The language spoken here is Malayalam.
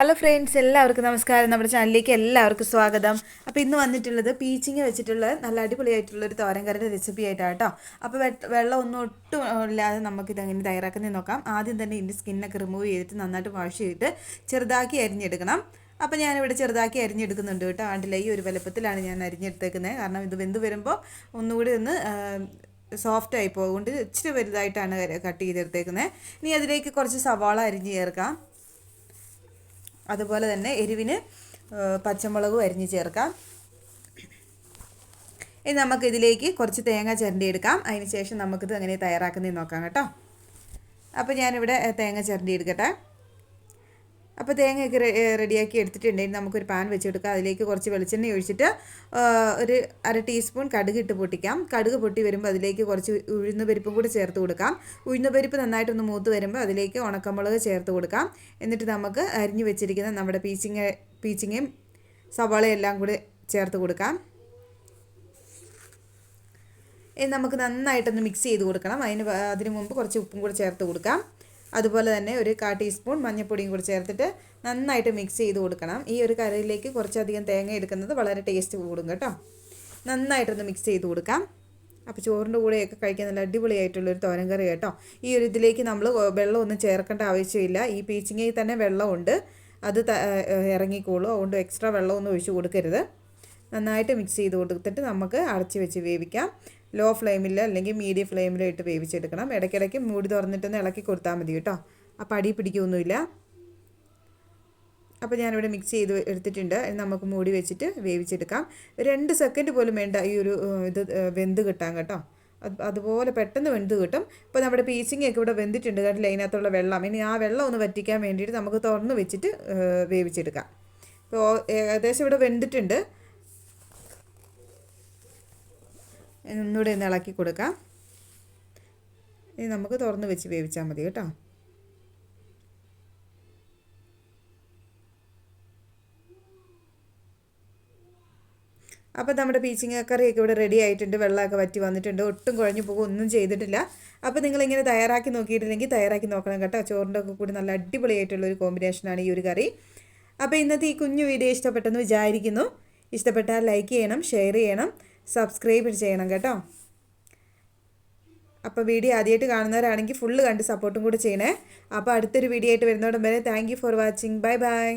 ഹലോ ഫ്രണ്ട്സ് എല്ലാവർക്കും നമസ്കാരം. നമ്മുടെ ചാനലിലേക്ക് എല്ലാവർക്കും സ്വാഗതം. അപ്പോൾ ഇന്ന് വന്നിട്ടുള്ളത് പീച്ചിങ് വെച്ചിട്ടുള്ള നല്ല അടിപൊളിയായിട്ടുള്ള ഒരു തോരൻകറിയുടെ റെസിപ്പി ആയിട്ടാണ് കേട്ടോ. അപ്പോൾ വെള്ളം ഒന്നും ഒട്ടും ഇല്ലാതെ നമുക്കിത് എങ്ങനെ തയ്യാറാക്കുന്നത് നോക്കാം. ആദ്യം തന്നെ ഇതിന്റെ സ്കിന്നൊക്കെ റിമൂവ് ചെയ്തിട്ട് നന്നായിട്ട് വാഷ് ചെയ്തിട്ട് ചെറുതാക്കി അരിഞ്ഞെടുക്കണം. അപ്പോൾ ഞാനിവിടെ ചെറുതാക്കി അരിഞ്ഞെടുക്കുന്നുണ്ട് കേട്ടോ. ആണ്ടിലെ ഈ ഒരു വലുപ്പത്തിലാണ് ഞാൻ അരിഞ്ഞെടുത്തേക്കുന്നത് കാരണം ഇത് വെന്ത് വരുമ്പോൾ ഒന്നുകൂടി ഒന്ന് സോഫ്റ്റ് ആയി പോകുകൊണ്ട് ഇച്ചിരി വലുതായിട്ടാണ് കട്ട് ചെയ്തെടുത്തേക്കുന്നത് ഇനി അതിലേക്ക് കുറച്ച് സവാള അരിഞ്ഞ് ചേർക്കാം. അതുപോലെ തന്നെ എരിവിന് പച്ചമുളകും അരിഞ്ഞ് ചേർക്കാം. ഇനി നമുക്ക് ഇതിലേക്ക് കുറച്ച് തേങ്ങ ചിരണ്ടിയെടുക്കാം. അതിന് ശേഷം നമുക്കിത് അങ്ങനെ തയ്യാറാക്കുന്നതെന്ന് നോക്കാം കേട്ടോ. അപ്പോൾ ഞാനിവിടെ തേങ്ങ ചിരണ്ടി എടുക്കട്ടെ അപ്പോൾ തേങ്ങയൊക്കെ റെഡിയാക്കി എടുത്തിട്ടുണ്ടെങ്കിൽ നമുക്കൊരു പാൻ വെച്ചെടുക്കാം അതിലേക്ക് കുറച്ച് വെളിച്ചെണ്ണ ഒഴിച്ചിട്ട് ഒരു അര ടീസ്പൂൺ കടുക് ഇട്ട് പൊട്ടിക്കാം. കടുക് പൊട്ടി വരുമ്പോൾ അതിലേക്ക് കുറച്ച് ഉഴുന്ന പരിപ്പും കൂടി ചേർത്ത് കൊടുക്കാം. ഉഴുന്ന പരിപ്പ് നന്നായിട്ടൊന്ന് മൂത്ത് വരുമ്പോൾ അതിലേക്ക് ഉണക്കമുളക് ചേർത്ത് കൊടുക്കാം. എന്നിട്ട് നമുക്ക് അരിഞ്ഞു വെച്ചിരിക്കുന്ന നമ്മുടെ പീച്ചിങ്ങ പീച്ചിങ്ങയും സവാളയെല്ലാം കൂടി ചേർത്ത് കൊടുക്കാം. നമുക്ക് നന്നായിട്ടൊന്ന് മിക്സ് ചെയ്ത് കൊടുക്കണം. അതിന് അതിന് മുമ്പ് കുറച്ച് ഉപ്പും കൂടി ചേർത്ത് കൊടുക്കാം. അതുപോലെ തന്നെ ഒരു കാ ടീസ്പൂൺ മഞ്ഞൾപ്പൊടിയും കൂടി ചേർത്തിട്ട് നന്നായിട്ട് മിക്സ് ചെയ്ത് കൊടുക്കണം. ഈ ഒരു കറിയിലേക്ക് കുറച്ചധികം തേങ്ങ എടുക്കുന്നത് വളരെ ടേസ്റ്റ് കൂടും കേട്ടോ. നന്നായിട്ടൊന്ന് മിക്സ് ചെയ്ത് കൊടുക്കാം. അപ്പോൾ ചോറിന്റെ കൂടെയൊക്കെ കഴിക്കാൻ നല്ല അടിപൊളിയായിട്ടുള്ളൊരു തോരൻ കറി കേട്ടോ. ഈ ഒരു ഇതിലേക്ക് നമ്മൾ വെള്ളമൊന്നും ചേർക്കേണ്ട ആവശ്യമില്ല. ഈ പീച്ചിങ്ങയിൽ തന്നെ വെള്ളമുണ്ട്. അത് ഇറങ്ങിക്കോളും. അതുകൊണ്ട് എക്സ്ട്രാ വെള്ളമൊന്നും ഒഴിച്ചു കൊടുക്കരുത്. നന്നായിട്ട് മിക്സ് ചെയ്ത് കൊടുത്തിട്ട് നമുക്ക് അടച്ച് വെച്ച് വേവിക്കാം. ലോ ഫ്ലെയിമിൽ അല്ലെങ്കിൽ മീഡിയം ഫ്ലെയിമിൽ ഇട്ട് വേവിച്ചെടുക്കണം. ഇടയ്ക്കിടയ്ക്ക് മൂടി തുറന്നിട്ടൊന്ന് ഇളക്കി കൊടുത്താൽ മതി കേട്ടോ. അപ്പോൾ അടി പിടിക്കുകയൊന്നുമില്ല അപ്പോൾ ഞാനിവിടെ മിക്സ് ചെയ്ത് എടുത്തിട്ടുണ്ട്. നമുക്ക് മൂടി വെച്ചിട്ട് വേവിച്ചെടുക്കാം. രണ്ട് സെക്കൻഡ് പോലും വേണ്ട ഈ ഒരു ഇത് വെന്ത് കിട്ടാൻ കേട്ടോ. അതുപോലെ പെട്ടെന്ന് വെന്ത് കിട്ടും. ഇപ്പോൾ നമ്മുടെ പീച്ചിങ് ഒക്കെ ഇവിടെ വെന്തിട്ടുണ്ട് കേട്ടോ അതിനകത്തുള്ള വെള്ളം. ഇനി ആ വെള്ളം ഒന്ന് വറ്റിക്കാൻ വേണ്ടിയിട്ട് നമുക്ക് തുറന്ന് വെച്ചിട്ട് വേവിച്ചെടുക്കാം. ഇപ്പോൾ ഏകദേശം ഇവിടെ വെന്തിട്ടുണ്ട്. ഒന്നുകൂടെ ഒന്ന് ഇളക്കി കൊടുക്കാം. ഇത് നമുക്ക് തുറന്ന് വെച്ച് വേവിച്ചാൽ മതി കേട്ടോ. അപ്പോൾ നമ്മുടെ പീച്ചിങ്ങ കറിയൊക്കെ ഇവിടെ റെഡി ആയിട്ടുണ്ട്. വെള്ളമൊക്കെ വറ്റി വന്നിട്ടുണ്ട്. ഒട്ടും കുഴഞ്ഞു പോകും. ഒന്നും ചെയ്തിട്ടില്ല. അപ്പോൾ നിങ്ങളിങ്ങനെ തയ്യാറാക്കി നോക്കിയിട്ടില്ലെങ്കിൽ തയ്യാറാക്കി നോക്കണം കേട്ടോ. ചോറിന്റെ ഒക്കെ കൂടി നല്ല അടിപൊളിയായിട്ടുള്ള ഒരു കോമ്പിനേഷനാണ് ഈ ഒരു കറി. അപ്പോൾ ഇന്നത്തെ ഈ കുഞ്ഞു വീഡിയോ ഇഷ്ടപ്പെട്ടെന്ന് വിചാരിക്കുന്നു. ഇഷ്ടപ്പെട്ടാൽ ലൈക്ക് ചെയ്യണം ഷെയർ ചെയ്യണം. സബ്സ്ക്രൈബ് ചെയ്യണം കേട്ടോ. അപ്പോൾ വീഡിയോ ആദ്യമായിട്ട് കാണുന്നവരാണെങ്കിൽ ഫുള്ള് കണ്ട് സപ്പോർട്ടും കൂടി ചെയ്യണേ. അപ്പോൾ അടുത്തൊരു വീഡിയോ ആയിട്ട് വരുന്നോടം വരെ thank for watching bye bye